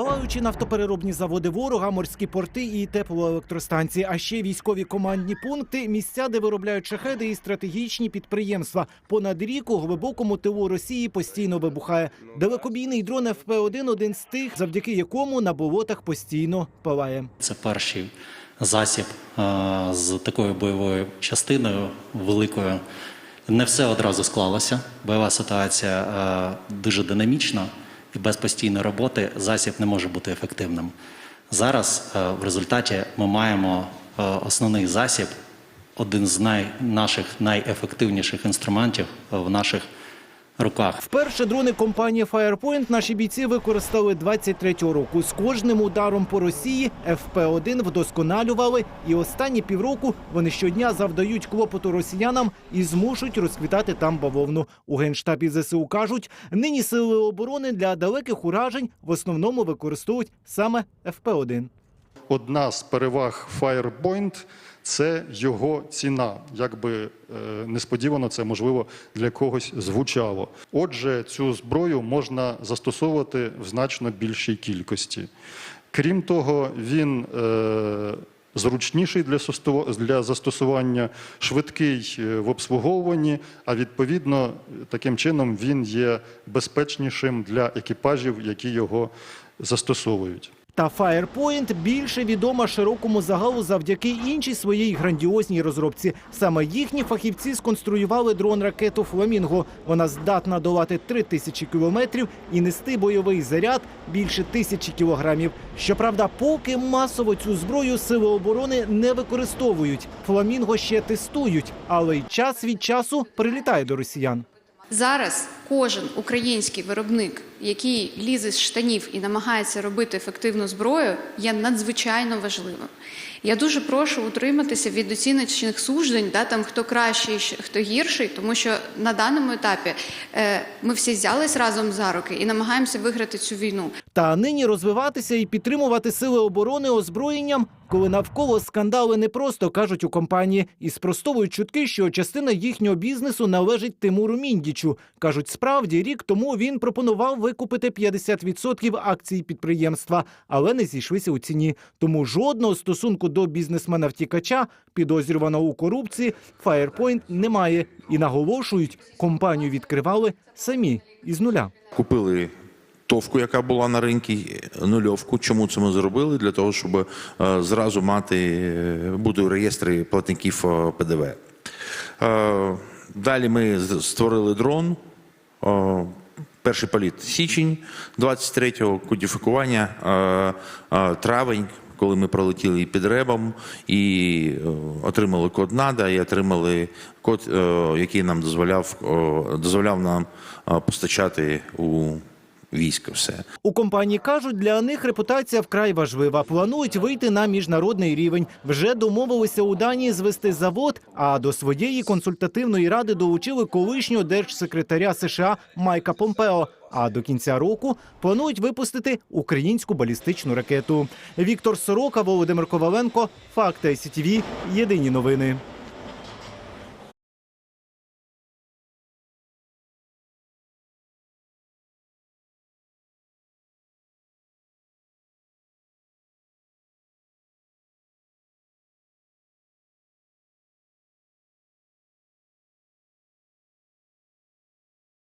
Палаючі нафтопереробні заводи ворога, морські порти і теплоелектростанції, а ще військові командні пункти, місця, де виробляють шахеди і стратегічні підприємства. Понад рік у глибокому тилу Росії постійно вибухає. Далекобійний дрон ФП-1 – один з тих, завдяки якому на болотах постійно палає. Це перший засіб е, з такою бойовою частиною великою. Не все одразу склалося. Бойова ситуація е, дуже динамічна і без постійної роботи засіб не може бути ефективним. Зараз е, в результаті ми маємо е, основний засіб, один з най, наших найефективніших інструментів в наших руках. Вперше дрони компанії Firepoint наші бійці використали 23-го року. З кожним ударом по Росії ФП-1 вдосконалювали, і останні півроку вони щодня завдають клопоту росіянам і змушують розквітати там бавовну. У генштабі ЗСУ кажуть, нині сили оборони для далеких уражень в основному використовують саме ФП-1. Одна з переваг Firepoint – це його ціна. Якби е, несподівано це можливо для когось звучало. Отже, цю зброю можна застосовувати в значно більшій кількості. Крім того, він е, зручніший для, для застосування, швидкий е, в обслуговуванні, а відповідно таким чином він є безпечнішим для екіпажів, які його застосовують. Та Firepoint більше відома широкому загалу завдяки іншій своїй грандіозній розробці. Саме їхні фахівці сконструювали дрон-ракету Фламінго. Вона здатна долати 3 тисячі кілометрів і нести бойовий заряд більше тисячі кілограмів. Щоправда, поки масово цю зброю сили оборони не використовують. Фламінго ще тестують, але й час від часу прилітає до росіян. Зараз кожен український виробник, який лізе з штанів і намагається робити ефективну зброю, є надзвичайно важливим. Я дуже прошу утриматися від оціночних суждень, да, там хто кращий, хто гірший, тому що на даному етапі е, ми всі взялись разом за руки і намагаємося виграти цю війну. Та нині розвиватися і підтримувати сили оборони озброєнням, коли навколо скандали не просто кажуть у компанії і спростовують чутки, що частина їхнього бізнесу належить Тимуру Міндічу. кажуть, справді рік тому він пропонував викупити 50% акцій підприємства, але не зійшлися у ціні. Тому жодного стосунку до бізнесмена втікача, підозрюваного у корупції, Firepoint немає і наголошують, компанію відкривали самі із нуля. Купили товку, яка була на ринку, нульовку. Чому це ми зробили? Для того, щоб е, зразу мати е, бути у реєстрі платників е, ПДВ. Далі ми створили дрон. Перший політ січень 23-го, кодифікування е, е, травень, коли ми пролетіли і під ребом, і е, отримали код НАДА, і отримали код, який нам дозволяв, дозволяв нам постачати у військо все. У компанії кажуть, для них репутація вкрай важлива. Планують вийти на міжнародний рівень. Вже домовилися у Данії звести завод. А до своєї консультативної ради долучили колишнього держсекретаря США Майка Помпео. А до кінця року планують випустити українську балістичну ракету. Віктор Сорока, Володимир Коваленко, Факти СІТВ. Єдині новини.